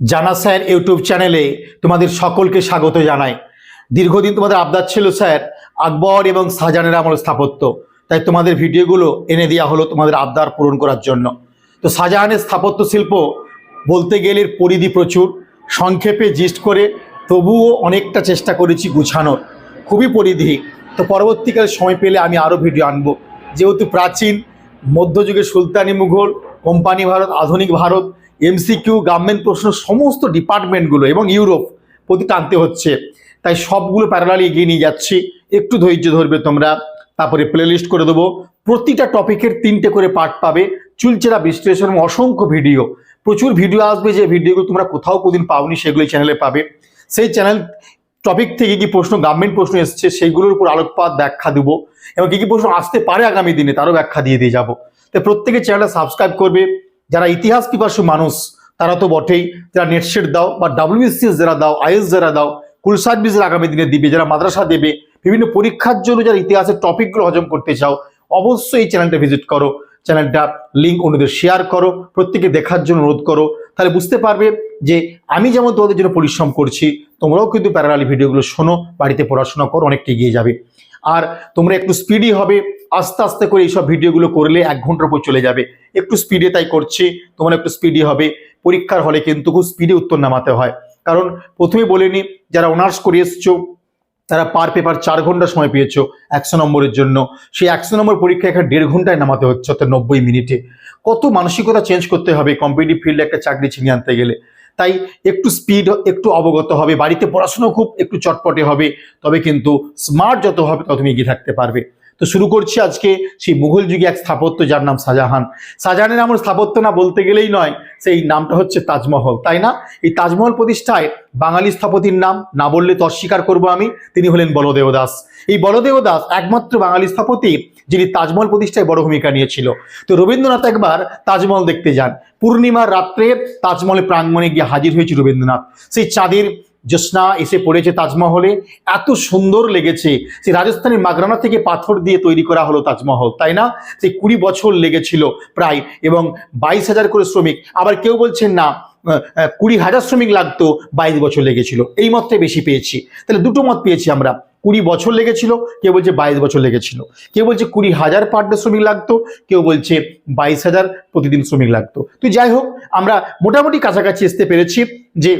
জানা sir YouTube চ্যানেলে তোমাদের সকলকে স্বাগত জানাই। দীর্ঘদিন তোমাদের আবদার ছিল স্যার, আকবর এবং শাহজাহানের আমল স্থাপত্য। তাই তোমাদের ভিডিওগুলো এনে দেওয়া হলো তোমাদের আবদার পূরণ করার জন্য। তো শাহজাহানের স্থাপত্য শিল্প বলতে গেলে পরিধি প্রচুর, সংক্ষেপে জিস্ট করে তবুও অনেকটা চেষ্টা করেছি গুছানোর। খুবই পরিধি। তো পরবর্তীকালে সময় পেলে আমি আরও ভিডিও আনব। যেহেতু প্রাচীন, মধ্যযুগে সুলতানি মুঘল, কোম্পানি ভারত, আধুনিক ভারত এমসিকিউ গভর্নমেন্ট প্রশ্ন সমস্ত ডিপার্টমেন্টগুলো এবং ইউরোপ প্রতি টানতে হচ্ছে। তাই সবগুলো প্যারালালি এগিয়ে নিয়ে যাচ্ছি। একটু ধৈর্য ধরবে তোমরা। তারপরে প্লেলিস্ট করে দেবো। প্রতিটা টপিকের তিনটে করে পার্ট পাবে। চুলচেরা বিশ্লেষণ এবং অসংখ্য ভিডিও প্রচুর ভিডিও আসবে যে ভিডিওগুলো তোমরা কোথাও কোদিন পাওনি সেগুলো চ্যানেলে পাবে। সেই চ্যানেল টপিক থেকে কি প্রশ্ন গভর্নমেন্ট প্রশ্ন এসছে, সেইগুলোর উপর আলোকপাত ব্যাখ্যা দেবো এবং কী কী প্রশ্ন আসতে পারে আগামী দিনে, তারও ব্যাখ্যা দিয়ে দিয়ে যাব। তাই প্রত্যেকে চ্যানেলটা সাবস্ক্রাইব করবে। যারা ইতিহাস পিপাসু মানুষ, তারা তো বটেই যারা নেটসেট দাও বা ডাব্লিউবিসিএস যারা দাও আইএস যারা দাও, কুল সার্ভিসের আগামী দিনে দিবে, যারা মাদ্রাসা দেবে, বিভিন্ন পরীক্ষার জন্য যারা ইতিহাসের টপিকগুলো হজম করতে চাও, অবশ্যই এই চ্যানেলটা ভিজিট করো। চ্যানেলটা লিঙ্ক অন্যদের শেয়ার করো প্রত্যেকে দেখার জন্য অনুরোধ করো। তাহলে বুঝতে পারবে যে আমি যেমন তোমাদের জন্য পরিশ্রম করছি, তোমরাও কিন্তু প্যারালালি ভিডিওগুলো শোনো, বাড়িতে পড়াশোনা করো, অনেকটা এগিয়ে যাবে। আর তোমরা একটু স্পিডি হবে। আস্তে আস্তে করে এইসব ভিডিওগুলো করলে এক ঘণ্টার উপর চলে যাবে। একটু স্পিডে তাই করছি, তোমরা একটু স্পিডি হবে। পরীক্ষার হলে কিন্তু খুব স্পিডে উত্তর নামাতে হয়। কারণ প্রথমে বলে নি, যারা অনার্স করে এসছো, তারা পার পেপার চার ঘণ্টা সময় পেয়েছ একশো নম্বরের জন্য। সেই একশো নম্বর পরীক্ষা এখানে দেড় ঘন্টায় নামাতে হচ্ছে, অর্থাৎ নব্বই মিনিটে। কত মানসিকতা চেঞ্জ করতে হবে কম্পিটিটিভ ফিল্ডে একটা চাকরি ছিনিয়ে আনতে গেলে। তাই একটু স্পিড একটু অবগত হবে, বাড়িতে পড়াশুনো খুব একটু চটপটে হবে, তবে কিন্তু স্মার্ট যত হবে তত তুমি এগিয়ে থাকতে পারবে। তো শুরু করছি আজকে সেই মুঘল যুগে এক স্থাপত্য যার নাম শাহজাহান। শাহজাহানের নাম স্থাপত্য না বলতে গেলেই নয়, সেই নামটা হচ্ছে তাজমহল, তাই না? এই তাজমহল প্রতিষ্ঠায় বাঙালি স্থপতির নাম না বললে তো অস্বীকার করব আমি, তিনি হলেন বলদেব দাস এই বলদেব দাস একমাত্র বাঙালি স্থপতি যিনি তাজমহল প্রতিষ্ঠায় বড় ভূমিকা নিয়েছিল। তো রবীন্দ্রনাথ একবার তাজমহল দেখতে যান। পূর্ণিমার রাত্রে তাজমহলে প্রাঙ্গণে গিয়ে হাজির হয়েছে রবীন্দ্রনাথ। সেই চাঁদের জ্যোৎস্না এসে পড়েছে তাজমহলে। এত সুন্দর লেগেছে। সে রাজস্থানের মাগরানা থেকে পাথর দিয়ে তৈরি করা হলো তাজমহল, তাই না? সেই কুড়ি বছর লেগেছিল প্রায় এবং বাইশ হাজার করে শ্রমিক। আবার কেউ বলছেন না কুড়ি হাজার শ্রমিক লাগতো, বাইশ বছর লেগেছিল। এই মতটাই বেশি পেয়েছি। তাহলে দুটো মত পেয়েছি আমরা। কুড়ি বছর লেগেছিল, কেউ বলছে বাইশ বছর লেগেছিল, কেউ বলছে কুড়ি হাজার পার ডে শ্রমিক লাগতো, কেউ বলছে বাইশ হাজার প্রতিদিন শ্রমিক লাগতো। তো যাই হোক, আমরা মোটামুটি কাছাকাছি আসতে পেরেছি যে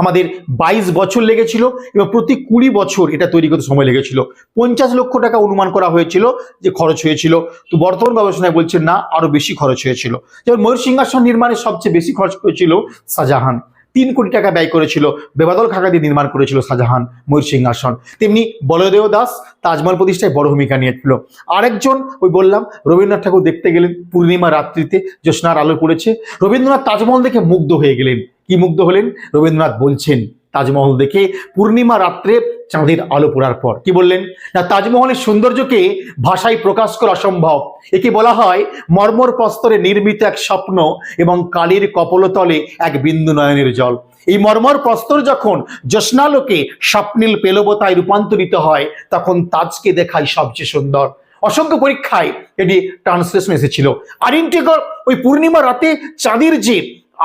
আমাদের বাইশ বছর লেগেছিল এবং প্রতি কুড়ি বছর এটা তৈরি করতে সময় লেগেছিল। পঞ্চাশ লক্ষ টাকা অনুমান করা হয়েছিল যে খরচ হয়েছিল। তো বর্তমান গবেষণায় বলছে না, আরও বেশি খরচ হয়েছিল। যেমন ময়ূর সিংহাসন নির্মাণে সবচেয়ে বেশি খরচ হয়েছিল শাহজাহান। তিন কোটি টাকা ব্যয় করেছিল, বেবাদল খাকা দিয়ে নির্মাণ করেছিল শাহজাহান ময়ূর সিংহাসন তেমনি বলদেব দাস তাজমহল প্রতিষ্ঠায় বড় ভূমিকা নিয়েছিল। আরেকজন, ওই বললাম, রবীন্দ্রনাথ ঠাকুর দেখতে গেলেন পূর্ণিমা রাত্রিতে, জ্যোৎস্নার আলো পড়েছে। রবীন্দ্রনাথ তাজমহল দেখে মুগ্ধ হয়ে গেলেন। কি মুগ্ধ হলেন? রবীন্দ্রনাথ বলছেন তাজমহল দেখে পূর্ণিমা রাত্রে চাঁদের আলো পড়ার পর, কি বললেন? না, তাজমহলের সৌন্দর্যকে ভাষায় প্রকাশ করা অসম্ভব একে বলা হয় মর্মর প্রস্তরে নির্মিত এক স্বপ্ন এবং কালীর কপলতলে এক বিন্দু নয়নের জল। এই মর্মর প্রস্তর যখন জ্যোৎস্নালোকে স্বপ্নীল পেলবতায় রূপান্তরিত হয়, তখন তাজকে দেখায় সবচেয়ে সুন্দর। অসংখ্য পরীক্ষায় এটি ট্রান্সলেশন এসেছিল। আর ইন্টিগর ওই পূর্ণিমা রাতে চাঁদের যে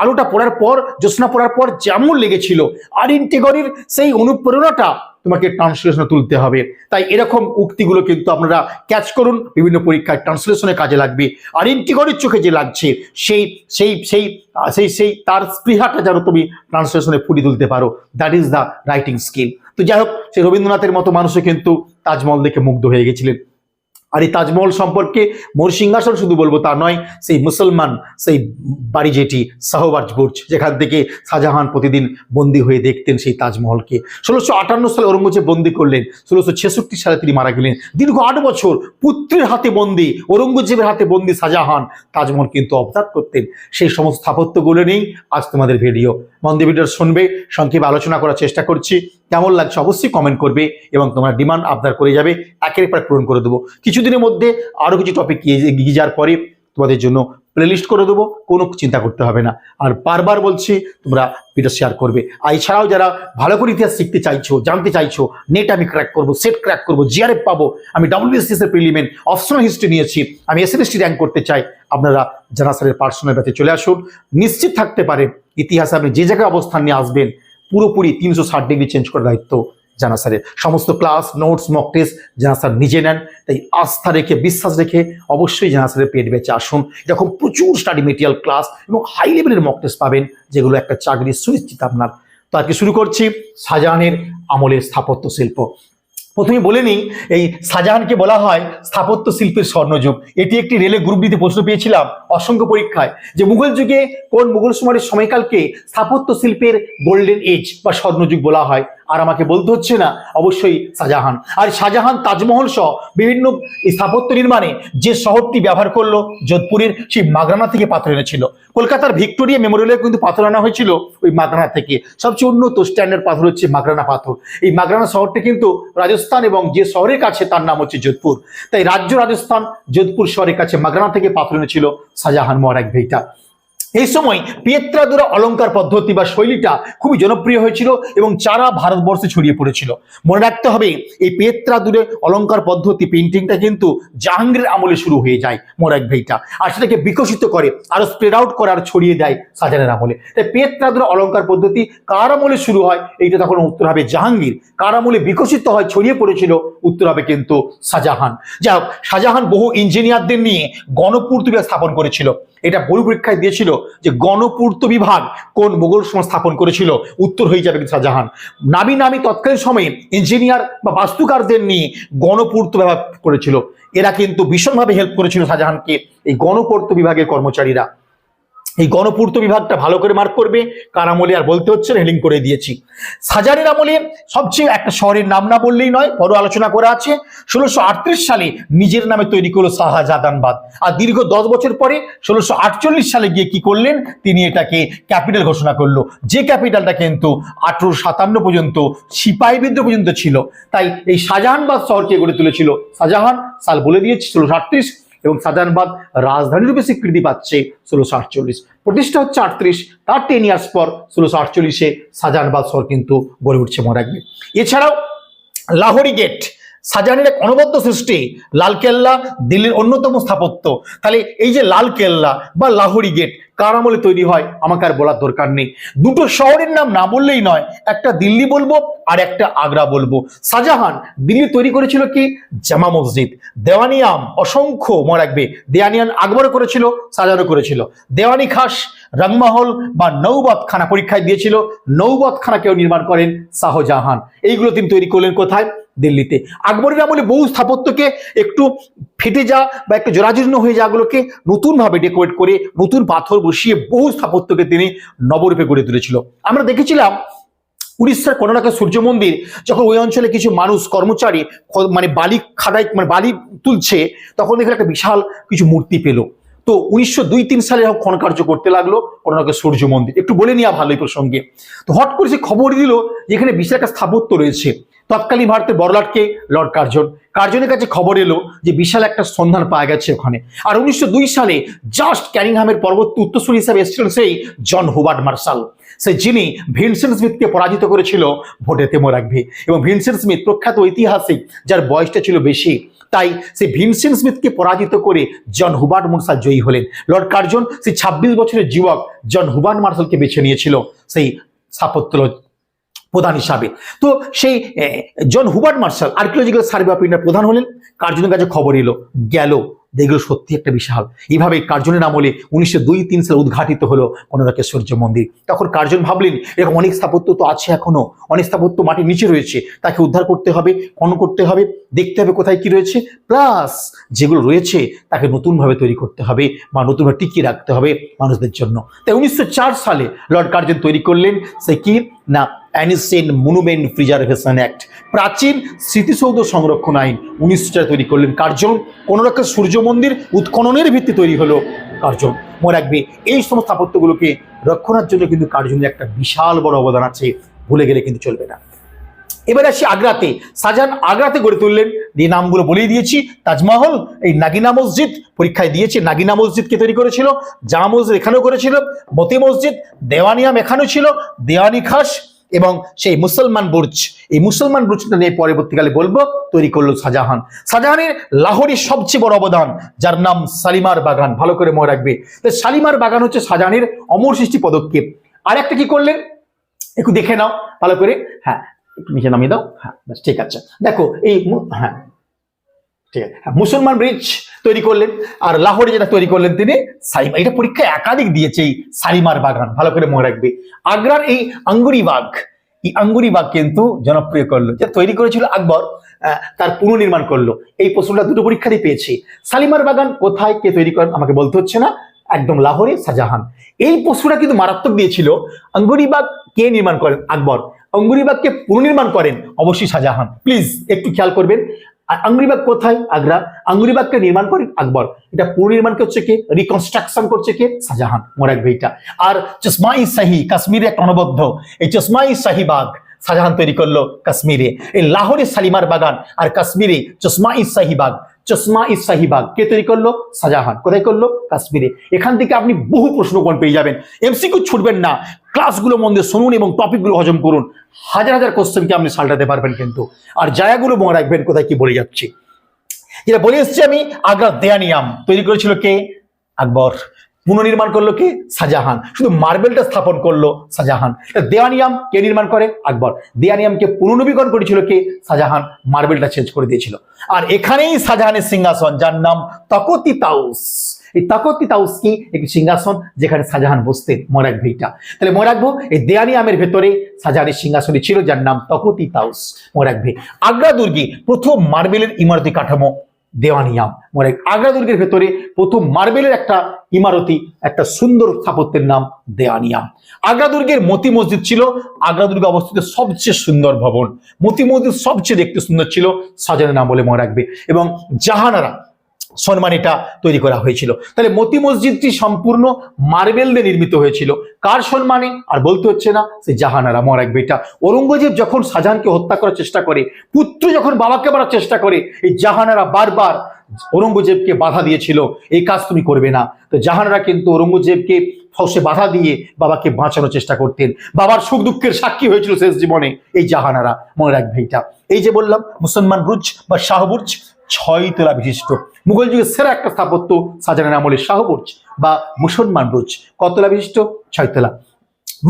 আলোটা পড়ার পর, জ্যোৎস্না পড়ার পর যেমন লেগেছিল, আর ইন্টিগরের সেই অনুপ্রেরণাটা তোমাকে ট্রান্সলেশনে তুলতে হবে। তাই এরকম উক্তিগুলো কিন্তু আপনারা ক্যাচ করুন, বিভিন্ন পরীক্ষায় ট্রান্সলেশনে কাজে লাগবে। আর ইন্টিগরের চোখে যে লাগছে, সেই সেই সেই সেই সেই, তার স্পৃহাটা যেন তুমি ট্রান্সলেশনে ফুটিয়ে তুলতে পারো। That is the writing skill তো যাই হোক, সেই রবীন্দ্রনাথের মতো মানুষও কিন্তু তাজমহল দেখে মুগ্ধ হয়ে গেছিলেন। আর এই তাজমহল সম্পর্কে মোর সিংহাসন শুধু বলব তা নয়, সেই মুসলমান, সেই বাড়ি যেটি শাহবাজ বুর্জ যেখান থেকে শাহজাহান প্রতিদিন বন্দী হয়ে দেখতেন সেই তাজমহলকে। ষোলোশো আটান্ন সালে ঔরঙ্গজেব বন্দী করলেন, ষোলোশো ছেষট্টি সালে তিনি মারা গেলেন। দীর্ঘ আট বছর পুত্রের হাতে বন্দী, ঔরঙ্গজেবের হাতে বন্দী শাহজাহান তাজমহল কিন্তু অবদান করতেন। সেই সমস্ত স্থাপত্যগুলো নেই আজ তোমাদের ভিডিও। মন্দির ভিডিও শুনবে, সংক্ষেপে আলোচনা করার চেষ্টা করছি। কেমন লাগছে অবশ্যই কমেন্ট করবে এবং তোমার ডিমান্ড আবদার করে যাবে, একের পর পূরণ করে দেবো। কিছুদিনের মধ্যে আরও কিছু টপিক গিয়ে যাওয়ার পরে তোমাদের জন্য প্লেলিস্ট করে দেবো, কোনো চিন্তা করতে হবে না। আর বারবার বলছি, তোমরা ভিডিও শেয়ার করবে। আর এছাড়াও যারা ভালো করে ইতিহাস শিখতে চাইছো, জানতে চাইছো নেট আমি ক্র্যাক করব সেট ক্র্যাক করব জিআরএফ পাবো, আমি ডাব্লিউবিএসএস এর প্রিলিমেন্ট অপশনাল হিস্ট্রি নিয়েছি, আমি এসএনএসটি র্যাঙ্ক করতে চাই, আপনারা জানা স্যারের পার্সোনাল ব্যাচে চলে আসুন। নিশ্চিত থাকতে পারে, ইতিহাসে আপনি যে জায়গায় অবস্থান নিয়ে আসবেন, পুরোপুরি তিনশো ষাট ডিগ্রি চেঞ্জ করার দায়িত্ব জানা স্যারের সমস্ত ক্লাস নোটস মক টেস্ট জানা স্যার নিজে নেন। তাই আস্থা রেখে, বিশ্বাস রেখে অবশ্যই জানা স্যারের পেট বেঁচে আসুন। এরকম প্রচুর স্টাডি মেটেরিয়াল ক্লাস এবং হাই লেভেলের মক টেস্ট পাবেন, যেগুলো একটা চাকরির সুনিশ্চিত আপনার। তো আজকে শুরু করছি শাহজাহানের আমলের স্থাপত্য শিল্প। প্রথমে বলে নিই, এই শাহজাহানকে বলা হয় স্থাপত্য শিল্পের স্বর্ণযুগ। এটি একটি রেলে গ্রুপ ডিতে প্রশ্ন পেয়েছিলাম অসংখ্য পরীক্ষায় যে মুঘল যুগে কোন মুঘল সময়ের সময়কালকে স্থাপত্য শিল্পের গোল্ডেন এজ বা স্বর্ণযুগ বলা হয়। আর আমাকে বলতে হচ্ছে না, অবশ্যই শাহজাহান। আর শাহজাহান, তাজমহল সহ বিভিন্ন স্থাপত্য নির্মাণে যে শহরটি ব্যবহার করল, যোধপুরের সেই মাগরানা থেকে পাথর এনেছিল। কলকাতার ভিক্টোরিয়া মেমোরিয়ালে কিন্তু পাথর আনা হয়েছিল ওই মাগরানা থেকে। সবচেয়ে উন্নত স্ট্যান্ডার্ড পাথর হচ্ছে মাগরানা পাথর। এই মাগরানা শহরটি কিন্তু রাজস্থান এবং যে শহরের কাছে তার নাম হচ্ছে যোধপুর। তাই রাজ্য রাজস্থান যোধপুর শহরের কাছে মাগরানা থেকে পাথর এনেছিল শাহজাহান মহারাজ ভেইটা। এই সময় পিয়েত্রাদুরা অলঙ্কার পদ্ধতি বা শৈলীটা খুবই জনপ্রিয় হয়েছিল এবং চারা ভারতবর্ষে ছড়িয়ে পড়েছিল। মনে রাখতে হবে, এই পেত্রাদুরে অলঙ্কার পদ্ধতি পেন্টিংটা কিন্তু জাহাঙ্গীরের আমলে শুরু হয়ে যায় মোরাক ভাইটা আর সেটাকে বিকশিত করে, আরও স্প্রেড আউট করে, আর ছড়িয়ে দেয় সাজানের আমলে। তাই পেত্রাদুরা অলঙ্কার পদ্ধতি কার আমলে শুরু হয়, এইটা তখন উত্তর হবে জাহাঙ্গীর। কার আমলে বিকশিত হয়, ছড়িয়ে পড়েছিল, উত্তর হবে কিন্তু শাহজাহান। যাই হোক, শাহজাহান বহু ইঞ্জিনিয়ারদের নিয়ে গণপূর্ত স্থাপন করেছিল। এটা বড় পরীক্ষায় দিয়েছিল যে গণপূর্ত বিভাগ কোন মোগল সমাজ স্থাপন করেছিল? উত্তর হয়ে যাবে শাহজাহান। নামি নামি তৎকালীন সময়ে ইঞ্জিনিয়ার বা বাস্তুকারদের নিয়ে গণপূর্ত বিভাগ করেছিল। এরা কিন্তু ভীষণভাবে হেল্প করেছিল শাহজাহানকে, এই গণপূর্ত বিভাগের কর্মচারীরা। এই গণপূর্ত বিভাগটা ভালো করে মার্ক করবে। কার আমলে আর বলতে হচ্ছে হেলিং করে দিয়েছি। সাজারের আমলে সবচেয়ে একটা শহরের নাম না বললেই নয়, বড় আলোচনা করা আছে। ষোলোশো সালে নিজের নামে তৈরি করল শাহজাদানবাদ। আর দীর্ঘ দশ বছর পরে ষোলোশো সালে গিয়ে কি করলেন, তিনি এটাকে ক্যাপিটাল ঘোষণা করল। যে ক্যাপিটালটা কিন্তু আঠারোশো সাতান্ন পর্যন্ত সিপাহী বিদ্রোহ পর্যন্ত ছিল। তাই এই শাহজাহানবাদ শহরকে গড়ে তুলেছিল শাহজাহান। সাল বলে দিয়েছি, ষোলোশো এবং সাজানবাদ রাজধানী রূপে স্বীকৃতি পাচ্ছে ষোলোশো আটচল্লিশ। প্রতিষ্ঠা হচ্ছে আটত্রিশ, তার টেন ইয়ার্স পর ষোলোশো আটচল্লিশে শাহজাহানবাদ শহর কিন্তু গড়ে উঠছে মনে রাখবে এছাড়াও লাহোরি গেট শাহজাহানের এক অনবদ্য সৃষ্টি লালকেল্লা দিল্লির অন্যতম স্থাপত্য। তাহলে এই যে লালকেল্লা বা লাহোরি গেট, কার আমলে তৈরি হয়? আমাকে আর বলার দরকার নেই। দুটো শহরের নাম না বললেই নয়, একটা দিল্লি বলব আর একটা আগ্রা বলব। শাহজাহান দিল্লি তৈরি করেছিল কি? জামা মসজিদ। দেওয়ানিয়াম অসংখ্য, মনে রাখবে। দেওয়ানিয়ান আকবরও করেছিল, শাহজাহানও করেছিল। দেওয়ানি খাস, রংমহল বা নৌবত খানা পরীক্ষায় দিয়েছিল। নৌবত খানা কেউ নির্মাণ করেন শাহজাহান। এইগুলো তিনি তৈরি করলেন কোথায়? দিল্লিতে। আকবরের আমলে বহু স্থাপত্যকে একটু ফেটে যা বা একটু জরাজীর্ণ হয়ে যাগুলোকে নতুনভাবে ডেকোরেট করে, নতুন পাথর বসিয়ে বহু স্থাপত্যকে তিনি নবরূপে গড়ে তুলেছিল। আমরা দেখেছিলাম উড়িষ্যার কোনোটাকে সূর্য মন্দির, যখন ওই অঞ্চলে কিছু মানুষ, কর্মচারী মানে বালি খাদাই মানে বালি তুলছে, তখন দেখলে একটা বিশাল কিছু মূর্তি পেল। তো উনিশশো দুই তিন সালে এরকম খনকার্য করতে লাগল কোনোটাকে সূর্য মন্দির। একটু বলে নেওয়া ভালো এই প্রসঙ্গে। তো হট করে সে খবর দিল যে এখানে বিশাল একটা স্থাপত্য রয়েছে। তৎকালীন ভারতের বড়লাটকে লর্ড কার্জন। কার্জনের কাছে খবর এলো যে বিশাল একটা সন্ধান পাওয়া গেছে ওখানে। আর উনিশশো দুই সালে জাস্ট ক্যারিংহামের পরবর্তী উত্তরসূরি হিসাবে এসেছিলেন সেই জন হুবার্ট মার্শাল। সে যিনি ভিনসেন্ট স্মিথকে পরাজিত করেছিল, ভোটে তেমো রাখবে। এবং ভিনসেন্ট স্মিথ প্রখ্যাত ঐতিহাসিক, যার বয়সটা ছিল বেশি, তাই সে ভিনসেন্ট স্মিথকে পরাজিত করে জন হুবার্ট মার্শাল জয়ী হলেন। লর্ড কার্জন, সেই ছাব্বিশ বছরের যুবক জন হুবার্ট মার্শালকে বেছে নিয়েছিল, সেই স্থাপত্য প্রধান হিসাবে। তো সেই John Hubert Marshall archaeological survey of ইন্ডিয়ার প্রধান হলেন। কার্জনের কাছে খবর এলো? গেল। দেখল সত্যি একটা বিশাল। এইভাবে কার্জনের আমলে উনিশশো দুই তিন সালে উদ্ঘাটিত হলো কোনোরাকে সূর্য মন্দির। তখন কার্জন ভাবলেন, এরকম অনেক স্থাপত্য তো আছে এখনও। অনেক স্থাপত্য মাটির নিচে রয়েছে। তাকে উদ্ধার করতে হবে, খনন করতে হবে, দেখতে হবে কোথায় কি রয়েছে। প্লাস যেগুলো রয়েছে, তাকে নতুনভাবে তৈরি করতে হবে বা নতুনভাবে টিকিয়ে রাখতে হবে মানুষদের জন্য। তাই উনিশশো চার সালে লর্ড কার্জন তৈরি করলেন। সে কি? না অ্যানিসেন মনুমেন্ট প্রিজার্ভেশন অ্যাক্ট। প্রাচীন স্মৃতিসৌধ সংরক্ষণ আইন উনিশশো চারে তৈরি করলেন কার্জন। কোনো রকম সূর্য মন্দির উৎখননের ভিত্তি তৈরি হলো কার্জন। মনে রাখবে, এই সমস্ত স্থাপত্যগুলোকে রক্ষণার জন্য কিন্তু কার্জনের একটা বিশাল বড় অবদান আছে ভুলে গেলে কিন্তু চলবে না। এবার আসি আগ্রাতে। শাহজাহান আগ্রাতে গড়ে তুললেন। যে নামগুলো বলেই দিয়েছি, তাজমহল, এই নাগিনা মসজিদ পরীক্ষায় দিয়েছে। নাগিনা মসজিদকে তৈরি করেছিল, জামা মসজিদ এখানেও করেছিল, মতি মসজিদ দেওয়ানিয়াম এখানেও ছিল, দেওয়ানি খাস এবং সেই মুসলমান বুর্জ, এই মুসলমান বুর্জটা নিয়ে পরবর্তীকালে বলব, তৈরি করল শাহজাহান। শাহজাহানের লাহোরের সবচেয়ে বড় অবদান, যার নাম শালিমার বাগান, ভালো করে মনে রাখবে। তো শালিমার বাগান হচ্ছে শাহজাহানের অমর সৃষ্টি পদক্ষেপ। আর একটা কি করলেন? একটু দেখে নাও, ভালো করে। হ্যাঁ নিচে নামিয়ে দাও। হ্যাঁ ঠিক আছে। দেখো, এই হ্যাঁ ঠিক আছে? মুসলমান ব্রিজ তৈরি করলেন, আর লাহোরে যেটা তৈরি করলেন তিনি, সালিমা। এটা পরীক্ষা একাধিক দিয়েছে এই সালিমার বাগান, ভালো করে মনে রাখবে। আগ্রার এই আঙ্গুরি বাগ এই আঙ্গুরি বাগ কিন্তু জনপ্রিয় করল। যেটা তৈরি করেছিল আকবর তার পুনর্নির্মাণ করল। এই প্রশ্নটা দুটো পরীক্ষারই পেয়েছি। সালিমার বাগান কোথায়, কে তৈরি করেন, আমাকে বলতে হচ্ছে না। একদম লাহোরে, শাহজাহান। এই প্রশ্নটা কিন্তু মারাত্মক দিয়েছিল আঙ্গুরিবাগ কে নির্মাণ করেন? আকবর। অঙ্গুরিবাগকে পুনর্নির্মাণ করেন অবশ্যই শাহজাহান। প্লিজ, একটু খেয়াল করবেন। আর আঙ্গুরিবাগ কোথায়? আগ্রা। আঙ্গুরিবাগকে নির্মাণ করেন আকবর। এটা পুনর্নির্মাণ করছে কে? রিকনস্ট্রাকশন করছে কে? শাহজাহান মনে রাখবে এটা আর চশমাই শাহি, কাশ্মীরে এক অনবদ্ধ এই চশমাই শাহিবাগ শাহজাহান তৈরি করল কাশ্মীরে। এই লাহোরে শালিমার বাগান আর কাশ্মীরে চশমাই শাহিবাগ চশমা ই শাহিবাগ কে তৈরি করল? শাহজাহান। কোথায় করল? কাশ্মীরে। এখান থেকে আপনি বহু প্রশ্ন কোন পেয়ে যাবেন। এমসিকিউ ছুটবেন না। ক্লাসগুলো মন দিয়ে শুনুন এবং টপিকগুলো হজম করুন। হাজার হাজার কোশ্চেনকে আপনি সাল্টাতে পারবেন কিন্তু। আর জায়গাগুলো মনে রাখবেন কোথায় কি বলে যাচ্ছি। যেটা বলে এসছি আমি, আগ্রা দেয়ানিয়াম। তৈরি করেছিল কে? আকবর। পুনর্নির্মাণ করল কে? শাহজাহান। শুধু মার্বেলটা স্থাপন করল শাহজাহান। দেওয়ানিয়াম কে নির্মাণ করে? আকবর। দেওয়ানিয়ামকে পুনর্নবীকরণ করেছিল কে? শাহজাহান। মার্বেলটা চেঞ্জ করে দিয়েছিল। আর এখানেই শাহজাহানের সিংহাসন, যার নাম তকতি তাউস। এই তকতি তাউস কি? একটি সিংহাসন যেখানে শাহজাহান বসতেন মনে রাখবে এটা তাহলে মনে রাখব এই দেয়ানিয়ামের ভেতরে শাহজাহানের সিংহাসনই ছিল, যার নাম তকতি তাউস মনে রাখবে আগ্রা দুর্গে প্রথম মার্বেলের ইমারতি কাঠামো দেওয়ানিয়াম মানে আগ্রা দুর্গের ভেতরে প্রথম মার্বেলের একটা ইমারতি, একটা সুন্দর স্থাপত্যের নাম দেওয়ানিয়াম আগ্রা দুর্গের মতি মসজিদ ছিল আগ্রা দুর্গে অবস্থিত সবচেয়ে সুন্দর ভবন। মতি মসজিদ সবচেয়ে দেখতে সুন্দর ছিল সাজানের নাম বলে মনে রাখবে। এবং জাহানারা সম্মান এটা তৈরি করা হয়েছিল। তাহলে মতি মসজিদটি সম্পূর্ণ মার্বেল দিয়ে নির্মিত হয়েছিল। কার সম্মানে? আর বলতে হচ্ছে না সে জাহানারা মনে রাখবে এটা ঔরঙ্গজেব যখন শাহজাহানকে হত্যা করার চেষ্টা করে, পুত্র যখন বাবাকে মারার চেষ্টা করে, এই জাহানারা বারবার ঔরঙ্গজেবকে বাধা দিয়েছিল, এই কাজ তুমি করবে না। তো জাহানারা কিন্তু ঔরঙ্গজেবকে ফসে বাধা দিয়ে বাবাকে বাঁচানোর চেষ্টা করতেন। বাবার সুখ দুঃখের সাক্ষী হয়েছিল শেষ জীবনে এই জাহানারা মনে রাখবে এটা এই যে বললাম, মুসলমান বুর্জ বা শাহবুর্জ ছয় তলা বিশিষ্ট। মুঘল যুগের সেরা একটা স্থাপত্য শাহজাহানের আমলের শাহবুর্জ বা মুসলমান বুর্জ। কতলা বিশিষ্ট? ছয় তলা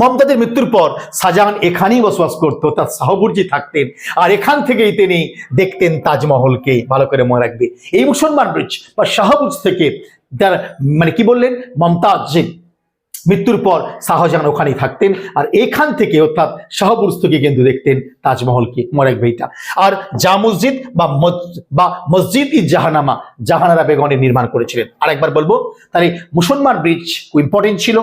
মমতাজের মৃত্যুর পর শাহজাহান এখানেই বসবাস করতো তার শাহবুর্জি থাকতেন। আর এখান থেকেই তিনি দেখতেন তাজমহলকে ভালো করে মনে রাখবে। এই মুসলমান ব্রিজ বা শাহবুর্জ থেকে তার মানে কি বললেন? মমতাজের মৃত্যুর পর শাহজাহান ওখানেই থাকতেন আর এখান থেকে অর্থাৎ শাহবুর্জ থেকে কিন্তু দেখতেন তাজমহলকে রাখবে এটা আর জা মসজিদ বা বা মসজিদ ই জাহানামা, জাহানারা বেগনের নির্মাণ করেছিলেন। আর একবার বলব, তাহলে মুসলমান ব্রিজ ইম্পর্টেন্ট ছিল।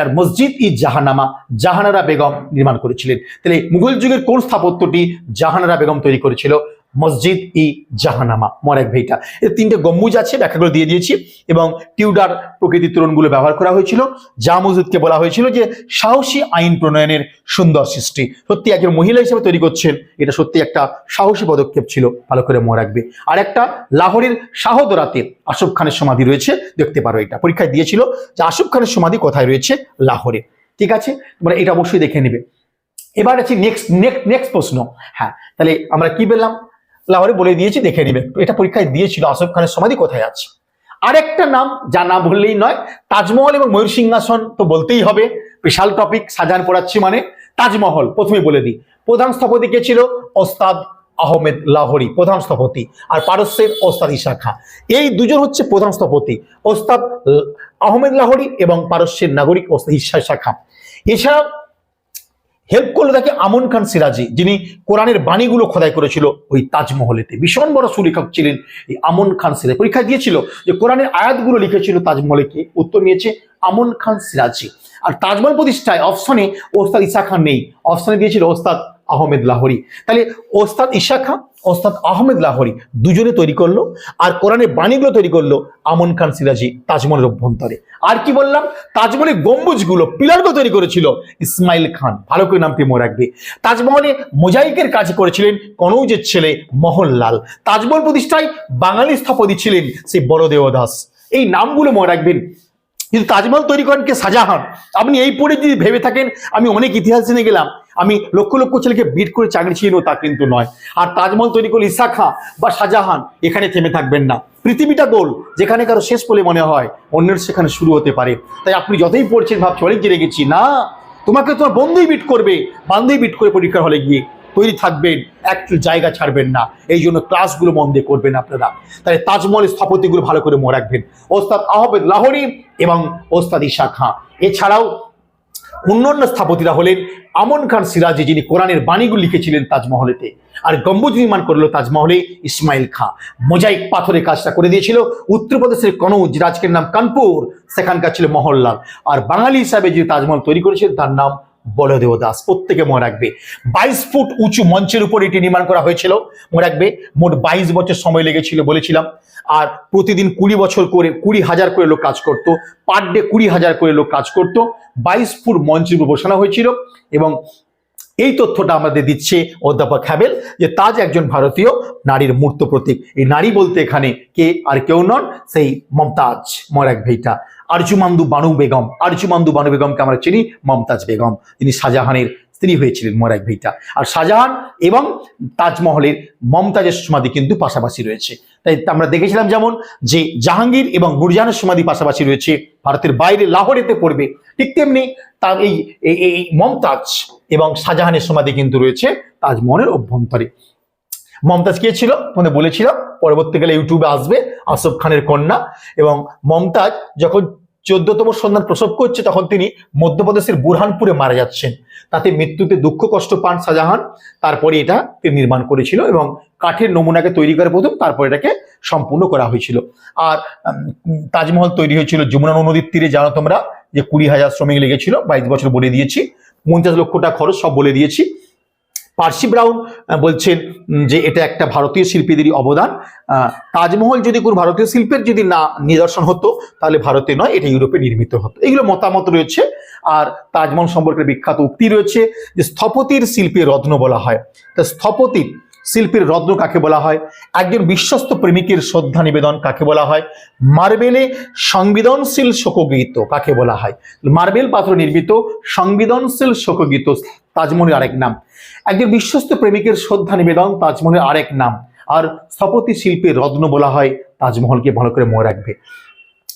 আর মসজিদ ই জাহানামা, জাহানারা বেগম নির্মাণ করেছিলেন। তাহলে মুঘল যুগের কোন স্থাপত্যটি জাহানারা বেগম তৈরি করেছিল? মসজিদ ই জাহানামা। মরেক ভাইটা এর তিনটে গম্বুজ আছে, ব্যাখ্যাগুলো দিয়ে দিয়েছি, এবং টিউডার প্রকৃতির তরুণগুলো ব্যবহার করা হয়েছিল, যা মসজিদকে বলা হয়েছিল যে সাহসী আইন প্রণয়নের সুন্দর সৃষ্টি। সত্যি একজন মহিলা হিসেবে তৈরি করছেন, এটা সত্যি একটা সাহসী পদক্ষেপ ছিল, ভালো করে মনে রাখবে। আর একটা লাহোরের শাহদরাতে আশফ খানের সমাধি রয়েছে, দেখতে পারো এটা। পরীক্ষায় দিয়েছিল যে আশফ খানের সমাধি কোথায় রয়েছে? লাহোরে। ঠিক আছে? তোমরা এটা অবশ্যই দেখে নেবে। এবার আছে নেক্সট নেক্সট নেক্সট প্রশ্ন। হ্যাঁ তাহলে আমরা কি পেলাম? লাহোরে বলে দিয়েছি, দেখে নিবে। এটা পরীক্ষায় দিয়েছিল আসফ খানের সমাধি কোথায় আছে? আরেকটা নাম, যা না বললেই নয়, তাজমহল এবং ময়ূর সিংহাসন তো বলতেই হবে। বিশাল টপিক সাজান পড়াচ্ছি মানে তাজমহল, প্রথমে বলে দিই। প্রধান স্থপতি কে ছিল? ওস্তাদ আহমেদ লাহোরি, প্রধান স্থপতি। আর পারস্যের ওস্তাদ ইশা খাঁ এই দুজন হচ্ছে প্রধান স্থপতি, ওস্তাদ আহমেদ লাহোরি এবং পারস্যের নাগরিক ওস্তাদ ইশা খাঁ এছাড়া হেল্প করল তাকে আমন খান সিরাজি, যিনি কোরআনের বাণীগুলো খোদাই করেছিল ওই তাজমহলেতে। ভীষণ বড় সুলেখক ছিলেন এই আমন খান সিরাজ। পরীক্ষা দিয়েছিল যে কোরআনের আয়াতগুলো লিখেছিল তাজমহলে কে, উত্তর নিয়েছে আমন খান সিরাজি। আর তাজমহল প্রতিষ্ঠায় অপশনে ওস্তাদ ইসা খান নেই। অপশনে দিয়েছিল ওস্তাদ আহমেদ লাহোরি। তাহলে ওস্তাদ ইশা খান, ওস্তাদ আহমেদ লাহোরি দুজনে তৈরি করল আর কোরআনের বাণীগুলো তৈরি করল আমন খান, সিরাজি, তাজমহলের অভ্যন্তরে। আর কি বললাম? তাজমহলের গম্বুজগুলো, পিলারগুলো তৈরি করেছিল ইসমাইল খান। ভালো করে নামটি মনে রাখবে। তাজমহলে মোজাইকের কাজ করেছিলেন কনৌজের ছেলে মোহনলাল তাজমহল প্রতিষ্ঠায় বাঙালি স্থপতি ছিলেন সেই বড় দেবদাস এই নামগুলো মনে রাখবেন। কিন্তু তাজমহল তৈরি করেন কে শাহজাহান। আপনি এই পড়ে যদি ভেবে থাকেন, আমি অনেক ইতিহাস জেনে গেলাম। আমি লক্ষ লক্ষ ছেলেকে বিট করে চাকরি ছিল তা কিন্তু নয়। আর তাজমহল তৈরি করলে ইসা খাঁ বা শাহজাহান এখানে থেমে থাকবেন না। পৃথিবীটা গোল, যেখানে কারও শেষ বলে মনে হয়, অন্যের সেখানে শুরু হতে পারে। তাই আপনি যতই পড়ছেন ভাবছেন, অনেক জেনে গেছি। না, তোমাকে তোমার বন্ধুই বিট করবে। বান্ধবী বিট করে পরীক্ষার হলে গিয়ে। তৈরি থাকবেন, একটু জায়গা ছাড়বেন না। এই জন্য ক্লাসগুলো মন দিয়ে করবেন আপনারা। তাহলে তাজমহলের স্থপতিগুলো ভালো করে মনে রাখবেন। ওস্তাদ আহমেদ লাহরি এবং ওস্তাদ ইশা খাঁ। এছাড়াও অন্যান্য স্থাপতিরা হলেন আমন খান সিরাজি, যিনি কোরআনের বাণীগুলো লিখেছিলেন তাজমহলেতে। আর গম্বুজ নির্মাণ করল তাজমহলে ইসমাইল খাঁ। মোজাইক পাথরের কাজটা করে দিয়েছিল। উত্তরপ্রদেশের কনৌজ রাজকের নাম কানপুর, সেখানকার ছিল মহল্লাল। আর বাঙালি হিসাবে যে তাজমহল তৈরি করেছিলেন তার নাম বলদেব দাস প্রত্যেকে মনে রাখবে, বাইশ ফুট উঁচু মঞ্চের উপর এটি নির্মাণ করা হয়েছিল। মনে রাখবে, মোট বাইশ বছর সময় লেগেছিল বলেছিলাম। আর প্রতিদিন কুড়ি বছর করে, কুড়ি হাজার করে লোক কাজ করতো, পার ডে কুড়ি হাজার করে লোক কাজ করতো। বাইশ ফুট মঞ্চের উপর বসানো হয়েছিল এবং এই তথ্যটা আমাদের দিচ্ছে অধ্যাপক হ্যাবেল যে তাজ একজন ভারতীয় নারীর মূর্ত প্রতীক। এই নারী বলতে এখানে কে আর কেউ নন, সেই মমতাজ। মরাক ভেইটা আরজুমান্দু বানু বেগম আরজুমান্দু বানু বেগমকে আমরা চিনি, মমতাজ বেগম। তিনি শাহজাহানের স্ত্রী হয়েছিলেন মরাক ভেইটা। আর শাহজাহান এবং তাজমহলের মমতাজের সমাধি কিন্তু পাশাপাশি রয়েছে। তাই আমরা দেখেছিলাম যেমন যে জাহাঙ্গীর এবং নুরজাহানের সমাধি পাশাপাশি রয়েছে, ভারতের বাইরে লাহোরেতে পড়বে। ঠিক তেমনি তার এই, এই- এই মমতাজ এবং শাহজাহানের সমাধি কিন্তু রয়েছে তাজমহলের অভ্যন্তরে। মমতাজ কে ছিল? মানে বলেছিলাম পরবর্তীকালে ইউটিউবে আসবে, আসফ খানের কন্যা। এবং মমতাজ যখন চোদ্দতম সন্তান প্রসব করছে, তখন তিনি মধ্যপ্রদেশের বুরহানপুরে মারা যাচ্ছেন। তাতে মৃত্যুতে দুঃখ কষ্ট পান শাহজাহান। তারপরে এটা তিনি নির্মাণ করেছিল এবং কাঠের নমুনাকে তৈরি করে প্রথম, তারপর এটাকে সম্পূর্ণ করা হয়েছিল। আর তাজমহল তৈরি হয়েছিল যমুনা নদীর তীরে, জানো তোমরা? যে কুড়ি হাজার শ্রমিক লেগেছিল, বাইশ বছর বলে দিয়েছি। পঞ্চাশ লক্ষ টাকা খরচ, সব বলে দিয়েছি। পার্সি ব্রাউন বলছেন যে এটা একটা ভারতীয় শিল্পীদেরই অবদান। তাজমহল যদি কোনো ভারতীয় শিল্পের যদি না নিদর্শন হতো, তাহলে ভারতে নয়, এটা ইউরোপে নির্মিত হতো। এগুলো মতামত রয়েছে, আর তাজমহল সম্পর্কে বিখ্যাত উক্তি রয়েছে যে স্থপতির শিল্পের রত্ন বলা হয়। তা স্থপতির শিল্পের রত্ন কাকে বলা হয়? একজন বিশ্বস্ত প্রেমিকের শ্রদ্ধা নিবেদন কাকে বলা হয়? মার্বেলে সংবেদনশীল শোকগীত কাকে বলা হয়? মার্বেল পাথর নির্মিত সংবেদনশীল শোকগীত, তাজমহলের আরেক নাম। একজন বিশ্বস্ত প্রেমিকের শ্রদ্ধা নিবেদন, তাজমহলের আরেক নাম। আর স্থপতি শিল্পের রত্ন বলা হয়, তাজমহলকে ভালো করে মনে রাখবে।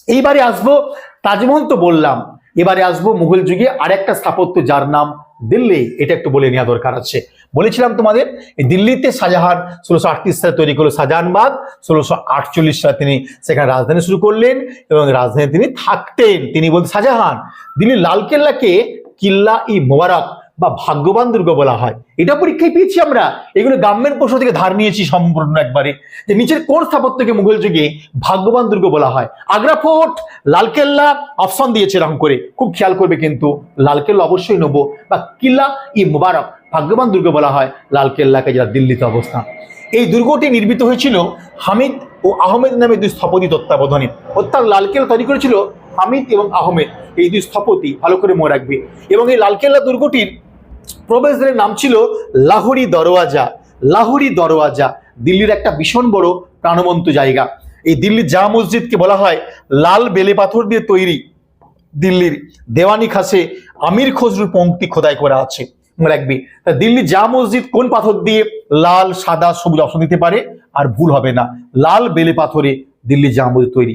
এইবারে আসব, তাজমহল তো বললাম এবারে আসব মুঘল যুগে আরেকটা স্থাপত্য যার নাম দিল্লি। এটা একটু বলে নেওয়া দরকার আছে। বলেছিলাম তোমাদের দিল্লিতে শাহজাহান ষোলোশো আটত্রিশ সালে তৈরি করল শাহজাহানবাগ, ষোলোশো আটচল্লিশ সালে তিনি সেখানে রাজধানী শুরু করলেন এবং রাজধানী তিনি থাকতেন। তিনি বলতে শাহজাহান, দিল্লির লালকেল্লাকে কিল্লা ই মোবারক বা ভাগ্যবান দুর্গ বলা হয়। এটা পরীক্ষায় পেয়েছি আমরা। এগুলো গভর্নমেন্ট প্রশ্ন থেকে ধার নিয়েছি সম্পূর্ণ একবারে। যে নিচের কোন স্থাপত্যকে মুঘল যুগে ভাগ্যবান দুর্গ বলা হয়? আগ্রা ফোর্ট, লালকেল্লা অপশন দিয়েছে এরকম করে। খুব খেয়াল করবে কিন্তু, লালকেল্লা অবশ্যই নেব। বা কিল্লা ই মুবারক, ভাগ্যবান দুর্গ বলা হয় লালকেল্লাকে যেটা দিল্লিতে অবস্থান। এই দুর্গটি নির্মিত হয়েছিল হামিদ ও আহমেদ নামে দুই স্থপতি তত্ত্বাবধানে। অর্থাৎ লালকেল্লা তৈরি করেছিল হামিদ এবং আহমেদ। এই দুই স্থপতি ভালো করে মনে রাখবে। এবং এই লালকেল্লা দুর্গটির প্রবেশদ্বারের নাম ছিল লাহোরি দরওয়াজা লাহোরি দরওয়াজা, দিল্লির একটা ভীষণ বড় প্রাণবন্ত জায়গা। এই দিল্লির জা মসজিদকে বলা হয় লাল বেলে পাথর দিয়ে তৈরি দিল্লির দেওয়ানি খাসে আমির খসরুর পঙ্ক্তি খোদাই করা আছে। রাখবি, তা দিল্লি জা মসজিদ কোন পাথর দিয়ে লাল, সাদা, সবুজ অপশন দিতে পারে? আর ভুল হবে না, লাল বেলে পাথরে দিল্লি জা মসজিদ তৈরি।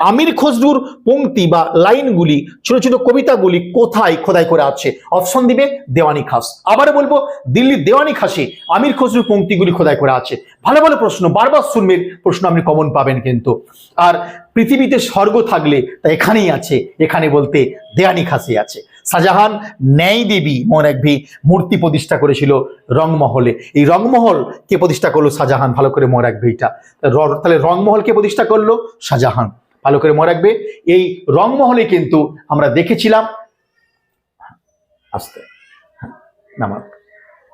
আমির খসরুর পংক্তি বা লাইনগুলি, ছোট ছোট কবিতাগুলি কোথায় খোদাই করে আছে? অপশন দিবে দেওয়ানি খাস। আবার বলব, দিল্লির দেওয়ানি খাসে আমির খসরুর পংক্তিগুলি খোদাই করে আছে। ভালো ভালো প্রশ্ন, বারবার শুনবেন, প্রশ্ন আপনি কমন পাবেন কিন্তু। আর পৃথিবীতে স্বর্গ থাকলে তা এখানেই আছে, এখানে বলতে দেওয়ানি খাসে আছে। শাহজাহান ন্যায় দেবী মনে রাখবি মূর্তি প্রতিষ্ঠা করেছিল রংমহলে। এই রংমহল কে প্রতিষ্ঠা করল শাহজাহান? ভালো করে মনে রাখবে এটা। তাহলে রংমহল কে প্রতিষ্ঠা করল? শাহজাহান। ভালো করে মনে রাখবে। এই রংমহলে কিন্তু আমরা দেখেছিলাম আস্তে হ্যাঁ,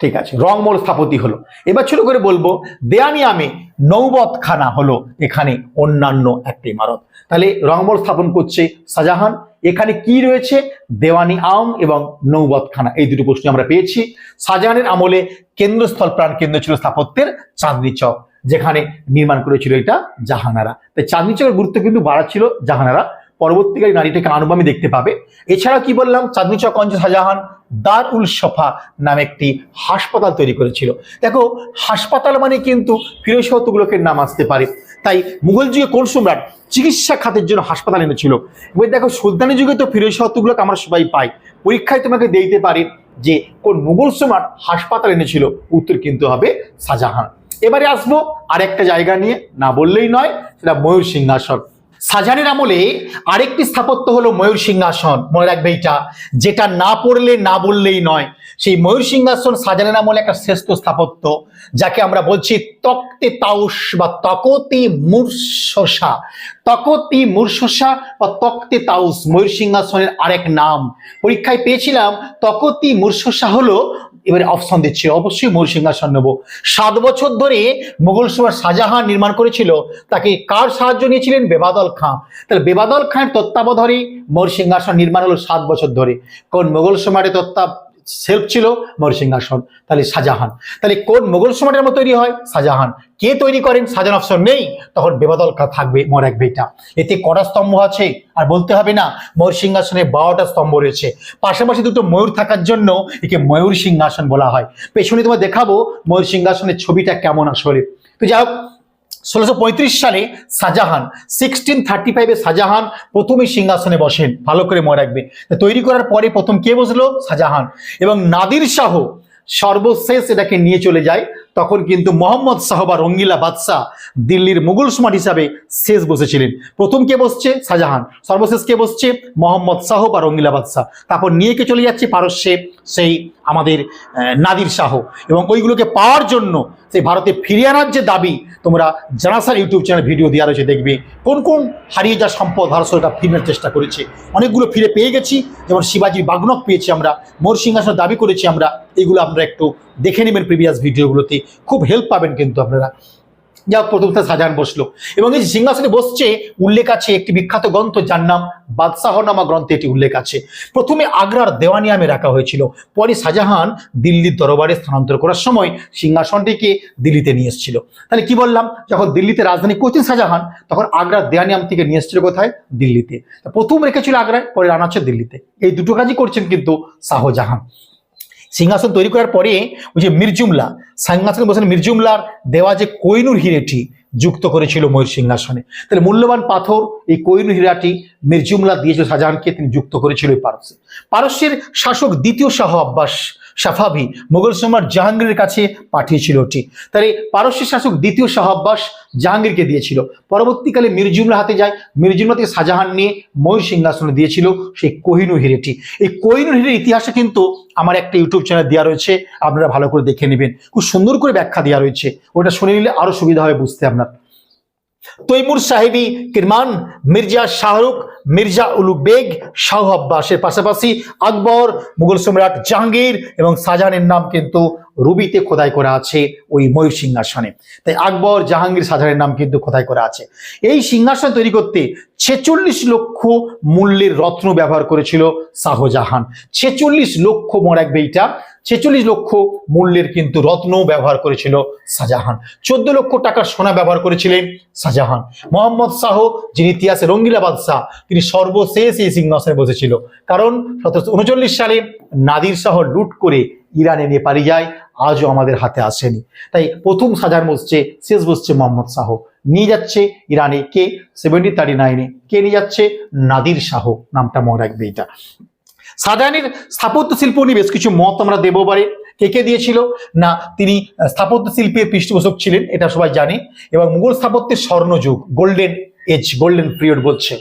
ঠিক আছে রংমহল স্থাপতি হলো। এবার ছোট করে বলব দেয়ানিয়ামে নৌবত খানা হলো এখানে অন্যান্য একটা ইমারত। তাহলে রংমহল স্থাপন করছে শাহজাহান। এখানে কি রয়েছে? দেওয়ানি আম এবং নৌবত খানা এই দুটো প্রশ্ন আমরা পেয়েছি। শাহজাহানের আমলে কেন্দ্রস্থল প্রাণ কেন্দ্র ছিল স্থাপত্যের চাঁদনি চক। যেখানে নির্মাণ করেছিল এটা জাহানারা। তাই চাঁদনি চকের গুরুত্ব কিন্তু বাড়াচ্ছিল জাহানারা। পরবর্তীকালে নারীটাকে আনুবামী দেখতে পাবে। এছাড়া কি বললাম? চাঁদনি চক অঞ্চল শাহজাহান দার উল সফা নামে একটি হাসপাতাল তৈরি করেছিল। দেখো, হাসপাতাল মানে কিন্তু ফিরোজ শাহ তুগলকের নাম আসতে পারে। তাই মুঘল যুগে কোন সম্রাট চিকিৎসা খাতের জন্য হাসপাতাল এনেছিল? এবার দেখো, সুলতানি যুগে তো ফিরোজ তুগলক আমরা সবাই পাই। পরীক্ষায় তোমাকে দিতে পারে যে কোন মুঘল সম্রাট হাসপাতাল এনেছিল, উত্তর কিন্তু হবে শাহজাহান। এবারে আসব আরেকটা জায়গা নিয়ে, না বললেই নয়, সেটা ময়ূর সিংহাসন। শাহজাহানের আমলে আরেকটি স্থাপত্য হলো ময়ূর সিংহাসন, মনে রাখবে এটা যেটা না পড়লে না বললেই নয়। সেই ময়ূর সিংহাসন শাহজাহানের আমলে একটা শ্রেষ্ঠ স্থাপত্য, যাকে আমরা বলছি তক্তে তাউস বা তকতি মূর্ষসা তকতি মূর্ষসা বা তক্তে তাউস ময়ূর সিংহাসনের আরেক নাম। পরীক্ষায় পেয়েছিলাম, তকতি মূর্ষসা হলো এবারে অপশন দিচ্ছি। অবশ্যই মূল সিংহাসন নেব। সাত বছর ধরে মুঘল সভা শাহজাহান নির্মাণ করেছিল। তাকে কার সাহায্য নিয়েছিলেন? বেবাদল খাঁ তাহলে বেবাদল খাঁর তত্ত্বাবধানে মূল সিংহাসন নির্মাণ হলো সাত বছর ধরে। কোন মুঘল সম্রাটের তত্ত্বা সেলফ ছিল ময়ূর সিংহাসন। তাহলে শাহজাহান। তাহলে কোন মুঘল সম্রাটের মতো তৈরি হয়? শাহজাহান। কে তৈরি করেন? শাহজাহান অপশন নেই। তখন বেবাদল থাকবে, মর এক বেটা। এতে কটা স্তম্ভ আছে? আর বলতে হবে না ময়ূর সিংহাসনে বারোটা স্তম্ভ রয়েছে। পাশাপাশি দুটো ময়ূর থাকার জন্য একে ময়ূর সিংহাসন বলা হয়। পেছনে তোমার দেখাবো ময়ূর সিংহাসনের ছবিটা কেমন আসলে। তো যাই হোক ষোলোশো সালে শাহজাহান সিক্সটিন থার্টি ফাইভে শাহজাহান প্রথমে সিংহাসনে বসেন। ভালো করে মনে রাখবে। তৈরি করার পরে প্রথম কে বসল? শাহজাহান। এবং নাদির শাহ সর্বশেষ এটাকে নিয়ে চলে যায় তখন কিন্তু মোহাম্মদ শাহ বা রঙ্গিলা বাদশাহ দিল্লির মুঘল সম্রাট হিসাবে শেষ বসেছিলেন। প্রথম কে বসছে? শাহজাহান। সর্বশেষ কে বসছে? মোহাম্মদ শাহ বা রঙ্গিলা বাদশাহ। তারপর নিয়ে কে চলে যাচ্ছে পারস্যে? সেই আমাদের নাদির শাহ। এবং ওইগুলোকে পাওয়ার জন্য সেই ভারতে ফিরিয়ে আনার যে দাবি, তোমরা জানাসার ইউটিউব চ্যানেল ভিডিও দেওয়া রয়েছে, দেখবে। কোন কোন হারিয়ে যাওয়া সম্পদ ভারত সরকার ফিরানোর চেষ্টা করেছে। অনেকগুলো ফিরে পেয়ে গেছি। যেমন শিবাজির বাগনক পেয়েছি আমরা। মোর সিংহাসন দাবি করেছি আমরা। এগুলো আমরা একটু দেখে নেবেন প্রিভিয়াস ভিডিওগুলোতে। খুব হেল্প পাবেন কিন্তু আপনারা। যা প্রথম তো শাহজাহান বসল। এবং এই সিংহাসনে বসছে, উল্লেখ আছে একটি বিখ্যাত গ্রন্থ যার নাম বাদশাহনামা গ্রন্থে এটি উল্লেখ আছে। প্রথমে আগ্রার দেওয়ানি দেওয়ানিয়ামে রাখা হয়েছিল, পরে শাহজাহান দিল্লির দরবারে স্থানান্তর করার সময় সিংহাসনটিকে দিল্লিতে নিয়ে এসেছিল। তাহলে কি বললাম? যখন দিল্লিতে রাজধানী করছেন শাহজাহান, তখন আগ্রার দেওয়ানিয়াম থেকে নিয়ে এসেছিল কোথায়? দিল্লিতে। প্রথম রেখেছিল আগ্রায়, পরে রানা হচ্ছে দিল্লিতে। এই দুটো কাজই করছেন কিন্তু শাহজাহান। সিংহাসন তৈরি করার পরে ওই যে মির্জুমলা সিংহাসনে বসেন মির্জুমলার দেওয়া যে কৈনুর হিরেটি যুক্ত করেছিল ময়ূর সিংহাসনে। তাহলে মূল্যবান পাথর এই কৈনুর হীরাটি মির্জুমলা দিয়েছিল শাহজাহানকে, তিনি যুক্ত করেছিল পারস্যে। পারস্যের শাসক দ্বিতীয় শাহ আব্বাস সাফাভি মোগল সম্রাট জাহাঙ্গীরের কাছে পাঠিয়েছিল ওটি তাহলে পারস্যের শাসক দ্বিতীয় শাহ আব্বাস জাহাঙ্গীরকে দিয়েছিল। পরবর্তীকালে মির্জুমলা হাতে যায় মির্জুমলা থেকে শাহজাহান নিয়ে ময়ূর সিংহাসনে দিয়েছিল সেই কোহিনুর হিরেটি। এই কোহিনুর হিরের ইতিহাসে কিন্তু আমার একটা ইউটিউব চ্যানেল দেওয়া রয়েছে, আপনারা ভালো করে দেখে নেবেন। খুব সুন্দর করে ব্যাখ্যা দেওয়া রয়েছে। ওটা শুনে নিলে আরও সুবিধা হবে বুঝতে আপনার। তৈমুর সাহেবী, কিরমান, মির্জা শাহরুখ, মির্জা উলু বেগ শাহ আব্বাসের পাশাপাশি আকবর, মুঘল সম্রাট জাহাঙ্গীর এবং শাহজাহানের নাম কিন্তু রুবিতে খোদাই করা আছে ওই ময়ূর সিংহাসনে। তাই আকবর, জাহাঙ্গীর, শাহজাহানের নাম কিন্তু খোদাই করা আছে। এই সিংহাসন তৈরি করতে ছেচল্লিশ লক্ষ মূল্যের রত্ন ব্যবহার করেছিল শাহজাহান। ছেচল্লিশ লক্ষ মনে রাখবে এইটা ছেচল্লিশ লক্ষ মূল্যের কিন্তু রত্ন ব্যবহার করেছিল শাহজাহান। চোদ্দ লক্ষ টাকার সোনা ব্যবহার করেছিলেন শাহজাহান। মোহাম্মদ শাহ, যিনি ইতিহাসে রঙ্গিলা বাদশাহ, তিনি সর্বশেষ এই সিংহাসনে বসেছিল। কারণ সতেরোশো উনচল্লিশ সালে নাদির শাহ লুট করে ইরানে নিয়ে পালিয়ে যায়, আজও আমাদের হাতে আসেনি। তাই প্রথম সাজার বসছে, শেষ বসছে মোহাম্মদ শাহ। নিয়ে যাচ্ছে ইরানে কে? সেভেন্টি থার্টি নাইনে কে নিয়ে যাচ্ছে? নাদির শাহ, নামটা মনে রাখবে এটা। সাজানের স্থাপত্য শিল্প নিয়ে বেশ কিছু মত আমরা দেবো পারে কে কে দিয়েছিল? না, তিনি স্থাপত্য শিল্পের পৃষ্ঠপোষক ছিলেন, এটা সবাই জানে। এবং মুঘল স্থাপত্যের স্বর্ণযুগ গোল্ডেন এজ গোল্ডেন পিরিয়ড বলছে।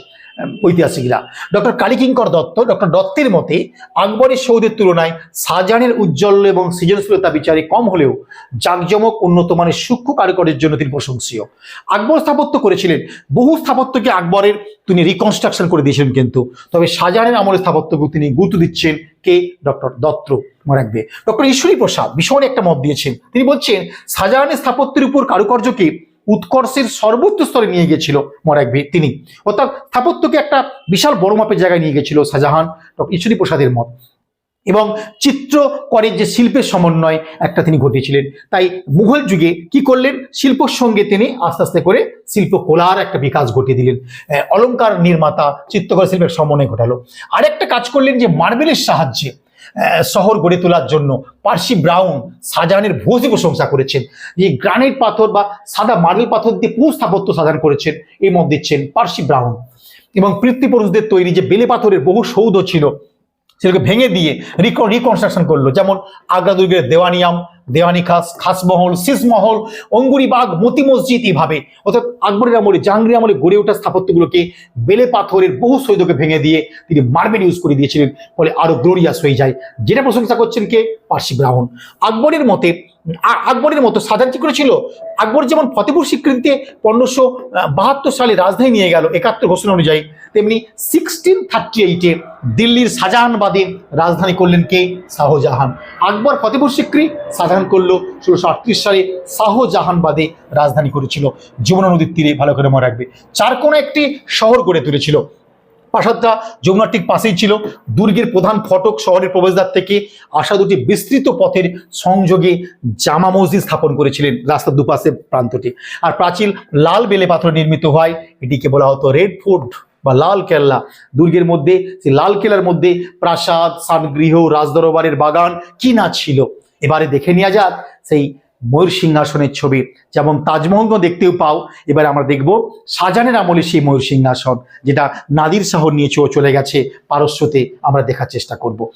ঐতিহাসিকরা। ডক্টর কালীকিঙ্কর দত্ত, ডক্টর দত্তের মতে, আকবরের সৌদের তুলনায় শাহজাহানের উজ্জ্বল এবং সৃজনশীলতা বিচারে কম হলেও জাঁকজমক উন্নত মানের সূক্ষ্ম কারিগরের জন্য তিনি প্রশংসীয়। আকবর স্থাপত্য করেছিলেন। বহু স্থাপত্যকে আকবরের তিনি রিকনস্ট্রাকশন করে দিয়েছিলেন কিন্তু। তবে শাহজাহানের আমলের স্থাপত্যকে তিনি গুরুত্ব দিচ্ছেন কে? ডক্টর দত্ত। মনে রাখবে। ডক্টর ঈশ্বরী প্রসাদ ভীষণ একটা মত দিয়েছেন। তিনি বলছেন, শাহজাহানের স্থাপত্যের উপর কারুকার্যকে উৎকর্ষের সর্বোচ্চ স্তরে নিয়ে গিয়েছিল রাখবে তিনি। অর্থাৎ স্থাপত্যকে একটা বিশাল বড় মাপের জায়গায় নিয়ে গেছিল শাহজাহান ঈশ্বরী প্রসাদের মত। এবং চিত্রকরের যে শিল্পের সমন্বয় একটা তিনি ঘটিয়েছিলেন। তাই মুঘল যুগে কি করলেন? শিল্পর সঙ্গে তিনি আস্তে আস্তে করে শিল্পকলার একটা বিকাশ ঘটিয়ে দিলেন। অলঙ্কার নির্মাতা, চিত্রকর শিল্পের সমন্বয় ঘটালো। আরেকটা কাজ করলেন যে মার্বেলের সাহায্যে। শহর গড়ে তোলার জন্য পার্সি ব্রাউন সাজানের ভূয়সী প্রশংসা করেছেন। যে গ্রানাইট পাথর বা সাদা মার্বেল পাথর দিয়ে পুরো স্থাপত্য সাজান করেছেন এই মত দিচ্ছেন পার্সি ব্রাউন। এবং পৃথিবীপুরুষদের তৈরি যে বেলে পাথরের বহু সৌধ ছিল, সেগুলোকে ভেঙে দিয়ে রিকন রিকনস্ট্রাকশন করল। যেমন আগ্রা দুর্গের দেওয়ানিয়াম দেওয়ানি খাস, খাসমহল শিসমহল অঙ্গুরিবাগ, মতি মসজিদ এইভাবে। অর্থাৎ আকবরের আমলে জাহাঙ্গীর আমলে গড়ে ওঠা স্থাপত্যগুলোকে বেলে পাথরের বহু সৈধকে ভেঙে দিয়ে তিনি মার্বেল ইউজ করে দিয়েছিলেন, ফলে আরও গ্লোরিয়াস হয়ে যায়। যেটা প্রশংসা করছেন কে? পার্সি ব্রাহ্মণ। আকবরের মতে আকবরের মতো সাধারণ কি করেছিল আকবর যেমন ফতেপুর স্বীকৃতিতে পনেরোশো বাহাত্তর সালে রাজধানী নিয়ে গেল একাত্তর ঘোষণা অনুযায়ী, তেমনি সিক্সটিন থার্টি এইটে দিল্লির শাহজাহানবাদে রাজধানী করলেন কে? শাহজাহান। আকবর ফতেপুর সিক্রি সাধারণ করল ষোলোশো আটত্রিশ সালে শাহজাহানবাদে রাজধানী করেছিল। যমুনা নদীর তীরে ভালো করে মনে রাখবে। চার কোনো একটি শহর গড়ে তুলেছিল। প্রাসাদটা যমুনার ঠিক পাশেই ছিল। দুর্গের প্রধান ফটক শহরের প্রবেশদ্বার থেকে আসা দুটি বিস্তৃত পথের সংযোগে জামা মসজিদ স্থাপন করেছিলেন রাস্তার দুপাশে প্রান্তটি। আর প্রাচীন লাল বেলে পাথর নির্মিত হয়, এটিকে বলা হতো রেড ফোর্ট বা লাল কেল্লা। দুর্গের মধ্যে, সেই লাল কেল্লার মধ্যে প্রাসাদ সানগৃহ রাজদরবারের বাগান, কি না ছিল? এবারে দেখে নেওয়া যাক সেই ময়ূর সিংহাসনের ছবি। যেমন তাজমহল দেখতেও পাও। এবার আমরা দেখব শাহজাহানের আমলে সেই ময়ূর সিংহাসন, যেটা নাদির শাহর নিয়ে চলে গেছে পারস্যতে। আমরা দেখার চেষ্টা করব।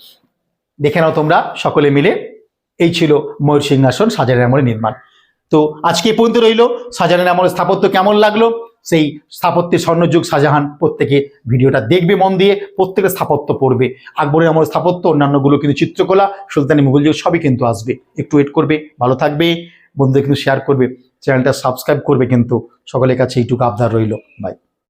দেখে নাও তোমরা সকলে মিলে। এই ছিল ময়ূর সিংহাসন সাজানের আমলে নির্মাণ। তো আজকে পর্যন্ত রইল। শাহজাহানের আমল স্থাপত্য কেমন লাগল? সেই স্থাপত্যের স্বর্ণযুগ শাহজাহান প্রত্যেকে ভিডিওটা দেখবে মন দিয়ে প্রত্যেকে স্থাপত্য পড়বে। আকবরের আমল স্থাপত্য অন্যান্যগুলো কিন্তু চিত্রকলা, সুলতানি মুঘল যুগ সবই কিন্তু আসবে। একটু ওয়েট করবে, ভালো থাকবে, বন্ধুদের কিন্তু শেয়ার করবে চ্যানেলটা সাবস্ক্রাইব করবে কিন্তু। সকলের কাছে এইটুকু আবদার রইল। বাই